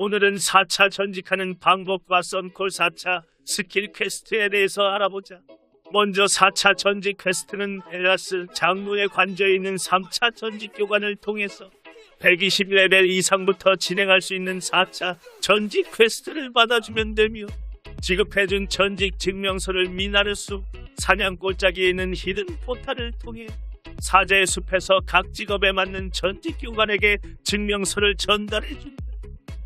오늘은 4차 전직하는 방법과 썬콜 4차 스킬 퀘스트에 대해서 알아보자. 먼저 4차 전직 퀘스트는 헬라스 장로의 관저에 있는 3차 전직 교관을 통해서 120레벨 이상부터 진행할 수 있는 4차 전직 퀘스트를 받아주면 되며 지급해준 전직 증명서를 미나르숲 사냥골짜기에 있는 히든 포탈을 통해 사제의 숲에서 각 직업에 맞는 전직 교관에게 증명서를 전달해준다.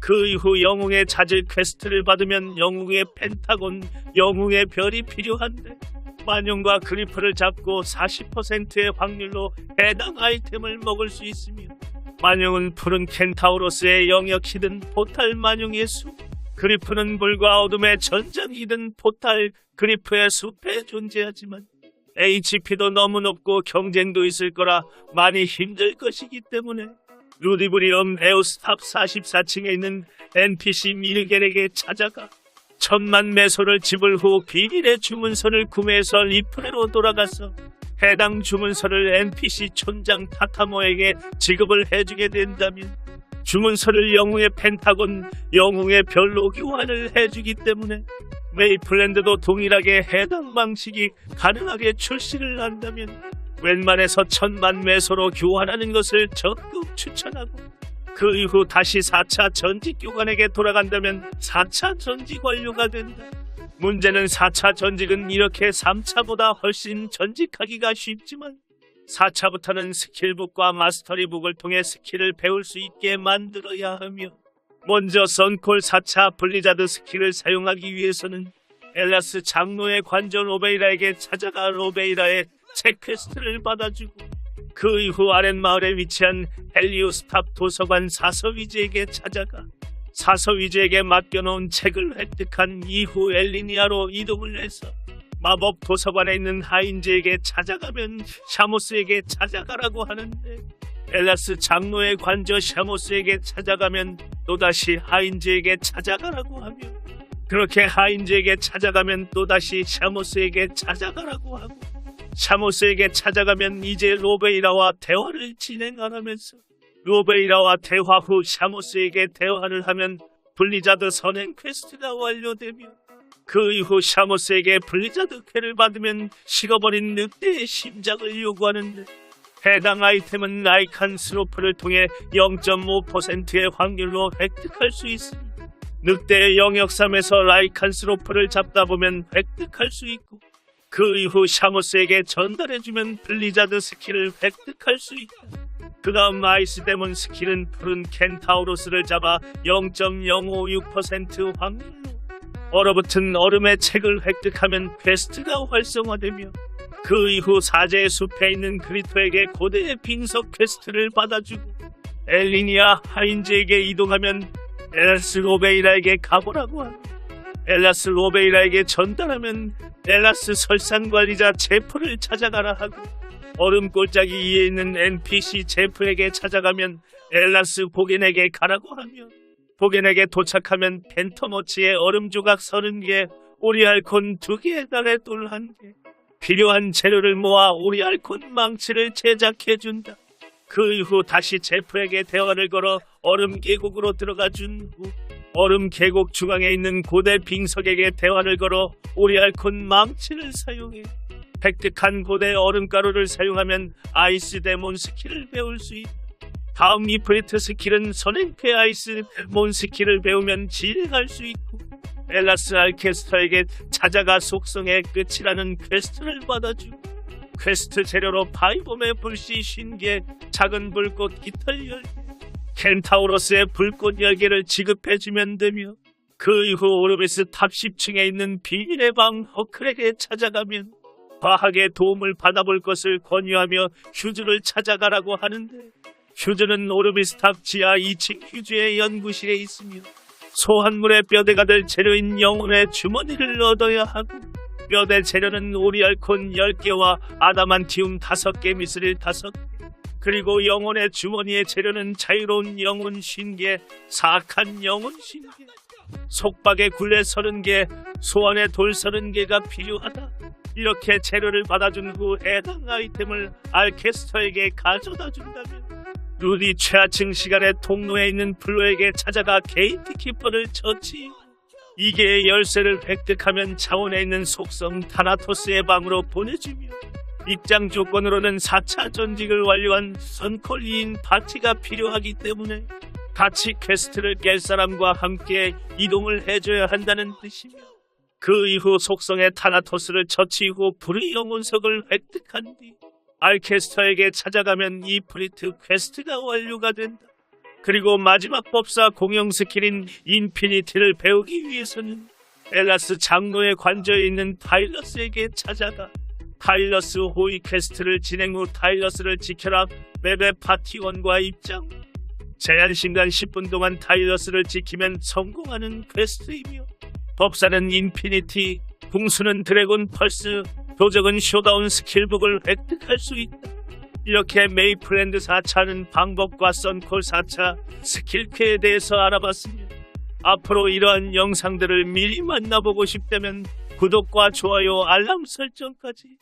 그 이후 영웅의 자질 퀘스트를 받으면 영웅의 펜타곤, 영웅의 별이 필요한데 만용과 그리프를 잡고 40%의 확률로 해당 아이템을 먹을 수 있으며 만용은 푸른 켄타우로스의 영역 히든 포탈 만용의 숲 그리프는 불과 어둠의 전장 히든 포탈 그리프의 숲에 존재하지만 HP도 너무 높고 경쟁도 있을 거라 많이 힘들 것이기 때문에 루디브리엄 에오스탑 44층에 있는 NPC 미르겔에게 찾아가 천만 매소를 지불 후 비밀의 주문서를 구매해서 리프레로 돌아가서 해당 주문서를 NPC 촌장 타타모에게 지급을 해주게 된다면 주문서를 영웅의 펜타곤, 영웅의 별로 교환을 해주기 때문에 메이플랜드도 동일하게 해당 방식이 가능하게 출시를 한다면 웬만해서 천만 매소로 교환하는 것을 적극 추천하고 그 이후 다시 4차 전직 교관에게 돌아간다면 4차 전직 완료가 된다. 문제는 4차 전직은 이렇게 3차보다 훨씬 전직하기가 쉽지만 4차부터는 스킬북과 마스터리북을 통해 스킬을 배울 수 있게 만들어야 하며 먼저 선콜 4차 블리자드 스킬을 사용하기 위해서는 엘라스 장로의 관전 로베이라에게 찾아가 로베이라의 체크퀘스트를 받아주고 그 이후 아랫마을에 위치한 헬리오스탑 도서관 사서위즈에게 찾아가 사서위즈에게 맡겨놓은 책을 획득한 이후 엘리니아로 이동을 해서 마법 도서관에 있는 하인즈에게 찾아가면 샤모스에게 찾아가라고 하는데 엘라스 장로의 관저 샤모스에게 찾아가면 또다시 하인즈에게 찾아가라고 하며 그렇게 하인즈에게 찾아가면 또다시 샤모스에게 찾아가라고 하고 샤모스에게 찾아가면 이제 로베이라와 대화를 진행하라면서 로베이라와 대화 후 샤모스에게 대화를 하면 블리자드 선행 퀘스트가 완료되며 그 이후 샤모스에게 블리자드 퀘를 받으면 식어버린 늑대의 심장을 요구하는데 해당 아이템은 라이칸 스로프를 통해 0.5%의 확률로 획득할 수 있으니 늑대의 영역 3에서 라이칸 스로프를 잡다 보면 획득할 수 있고 그 이후 샤모스에게 전달해주면 블리자드 스킬을 획득할 수 있다. 그 다음 아이스 데몬 스킬은 푸른 켄타우로스를 잡아 0.056% 확률로 얼어붙은 얼음의 책을 획득하면 퀘스트가 활성화되며 그 이후 사제의 숲에 있는 그리토에게 고대의 빙석 퀘스트를 받아주고 엘리니아 하인즈에게 이동하면 엘라스 로베이라에게 가보라고 하고 엘라스 로베이라에게 전달하면 엘라스 설산관리자 제프를 찾아가라 하고 얼음 골짜기 위에 있는 NPC 제프에게 찾아가면 엘라스 보겐에게 가라고 하며 보겐에게 도착하면 펜터머치의 얼음 조각 30개, 오리알콘 2개의 달에 돌 1개, 필요한 재료를 모아 오리알콘 망치를 제작해준다. 그 이후 다시 제프에게 대화를 걸어 얼음 계곡으로 들어가 준 후 얼음 계곡 중앙에 있는 고대 빙석에게 대화를 걸어 오리알콘 망치를 사용해. 획득한 고대 얼음가루를 사용하면 아이스 데몬 스킬을 배울 수 있다. 다음 이프리트 스킬은 선행패 아이스 몬 스킬을 배우면 진행할 수 있고 엘라스 알케스터에게 찾아가 속성의 끝이라는 퀘스트를 받아주고 퀘스트 재료로 파이봄의 불씨 신개 작은 불꽃 깃털 열개 켄타우로스의 불꽃 열개를 지급해주면 되며 그 이후 오르비스 탑 10층에 있는 비밀의 방 허클에게 찾아가면 과학의 도움을 받아볼 것을 권유하며 휴즈를 찾아가라고 하는데 휴즈는 오르비스 탑 지하 2층 휴즈의 연구실에 있으며 소환물의 뼈대가 될 재료인 영혼의 주머니를 얻어야 하고 뼈대 재료는 오리알콘 10개와 아다만티움 5개 미스릴 5개 그리고 영혼의 주머니의 재료는 자유로운 영혼 50개 사악한 영혼 50개 속박의 굴레 30개 소환의 돌 30개가 필요하다 이렇게 재료를 받아준 후 해당 아이템을 알케스터에게 가져다 준다면 루디 최하층 시간에 통로에 있는 블루에게 찾아가 게이트키퍼를 처치. 이게 열쇠를 획득하면 차원에 있는 속성 타나토스의 방으로 보내주며 입장 조건으로는 4차 전직을 완료한 선콜리인 파티가 필요하기 때문에 같이 퀘스트를 깰 사람과 함께 이동을 해줘야 한다는 뜻이며 그 이후 속성의 타나토스를 처치 후 불의 영혼석을 획득한 뒤 알케스터에게 찾아가면 이 프리트 퀘스트가 완료가 된다. 그리고 마지막 법사 공용 스킬인 인피니티를 배우기 위해서는 엘라스 장로에 관저에 있는 타일러스에게 찾아가 타일러스 호위 퀘스트를 진행 후 타일러스를 지켜라 맵의 파티원과 입장 제한 시간 10분 동안 타일러스를 지키면 성공하는 퀘스트이며 법사는 인피니티, 궁수는 드래곤 펄스, 도적은 쇼다운 스킬북을 획득할 수 있다. 이렇게 메이플랜드 4차는 방법과 썬콜 4차 스킬캐에 대해서 알아봤으며 앞으로 이러한 영상들을 미리 만나보고 싶다면 구독과 좋아요, 알람 설정까지